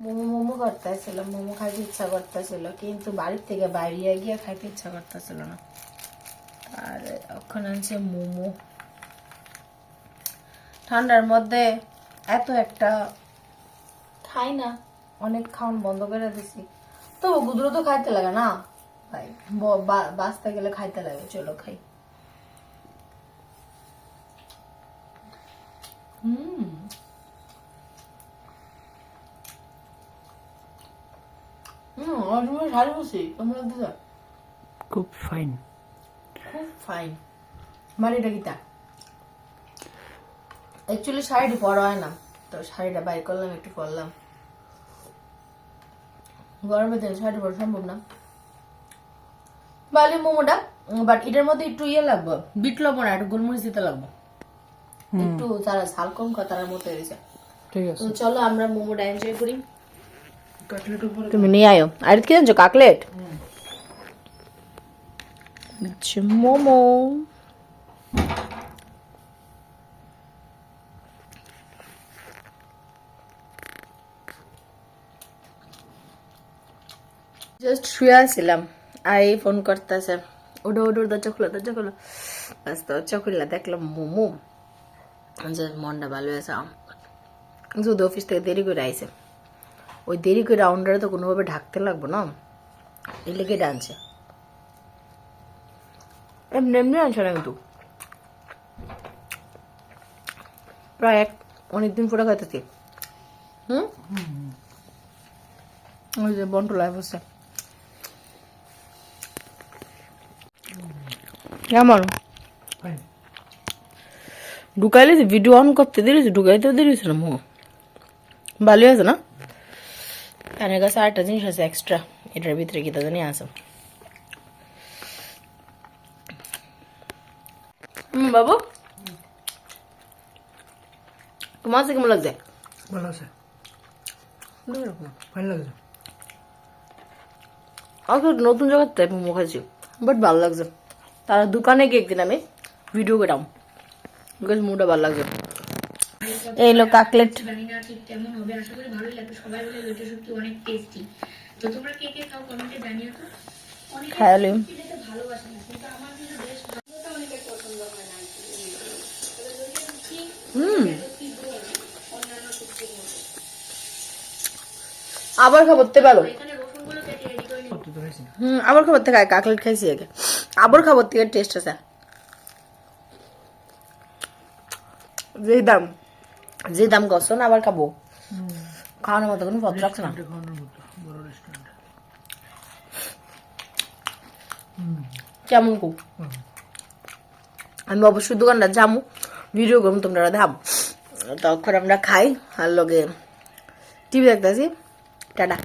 মোমো মোমো করতেছিল মোমো খাইতে ইচ্ছা করতেছিল কিন্তু বাড়ির থেকে বাইরে গিয়ে খাইতে ইচ্ছা করতেছিল না। আর ওখানে আনছে মোমো। ঠান্ডার মধ্যে এত একটা খাই না। অনেক খাওয়ান বন্ধ করে দিছি। তো গুদরো তো খাইতে লাগে না? ভাই বাঁচতে গেলে খাইতে লাগে চলো খাই। হুম হুম অনেক ভালো বসি তোমরা দুজন খুব ফাইন খুব ফাইন বাড়িটা গীতা অ্যাকচুয়ালি শাড়িটি পরা হয় না তো শাড়িটা বাই করলাম একটু পরলাম। গরমের দিনে শাড়ি পরা সম্ভব না। বালি মোমোটা বাট এটার মধ্যে একটু ইয়ে লাগবে বিট লবণ আর গোলমরিচ দিতে লাগবে। একটু তারা ঝাল কম তার মতো ঠিক তো আছে চলো আমরা মোমোটা এনজয় করি। কাটলেট উপরে তুমি নিয়ে আয়ো আর কি জানছো কাকলেট মোমো জাস্ট শুয়ে আসছিলাম আর এই ফোন করতেছে ওডো ওডো দরজা খুলো দরজা খুলো বাস দরজা খুললা দেখলাম মোমো যে মনটা ভালো আছে যদি অফিস থেকে দেরি করে আইছে ওই দেরি করে রাউন্ডারে তো কোনোভাবে ঢাকতে লাগবে না। এই লেগে ডানছে। এমনি এমনি আনছে না কিন্তু? প্রায় এক অনেকদিন পরে খাইতেছি। হুম? ওই যে বন্টু লাইভ হচ্ছে কেমন? ঢুকাইলে ভিডিও অন করতে দিয়েছে ঢুকাইতেও দিয়েছে না মো? ভালো আছে না? কানের কাছে আরেকটা জিনিস আছে এক্সট্রা এটার ভিতরে কি জানি আছে হুম বাবু তোমার কাছে কেমন লাগছে ভালো আছে ফাইন লাগছে আসলে নতুন জায়গার টাইপ মোমো খাইছি বাট ভালো লাগছে তার দোকানে গিয়ে একদিন আমি ভিডিও করাম বিকজ মুডটা ভালো লাগছে এই হলো কাকলেট। জানি না ঠিক কেমন হবে আশা করি ভালোই লাগবে সবাই বলে লোটে সত্যি অনেক টেস্টি তো তোমরা কে কে খাও কমেন্টে জানিও তো অনেকে খায়ালি ভালোবাসে না কিন্তু আমার কিন্তু বেশ ভালোটা অনেকের পছন্দ না হুম আবার খাবার তে ভালো হুম আবার খাবার থেকে কাকলেট খাইছি আগে। আবার খাবার থেকে টেস্ট আছে। যে দাম। যে দাম গছ না আবার খাব? খাওয়ানোর মতো কোনো পথ রাখছে না? কেমন কু? আমি অবশ্যই দোকানটা যাব ভিডিও করব তোমরা ধাম তখন আমরা খাই আর লগে টিভি দেখতেছি। টাটা।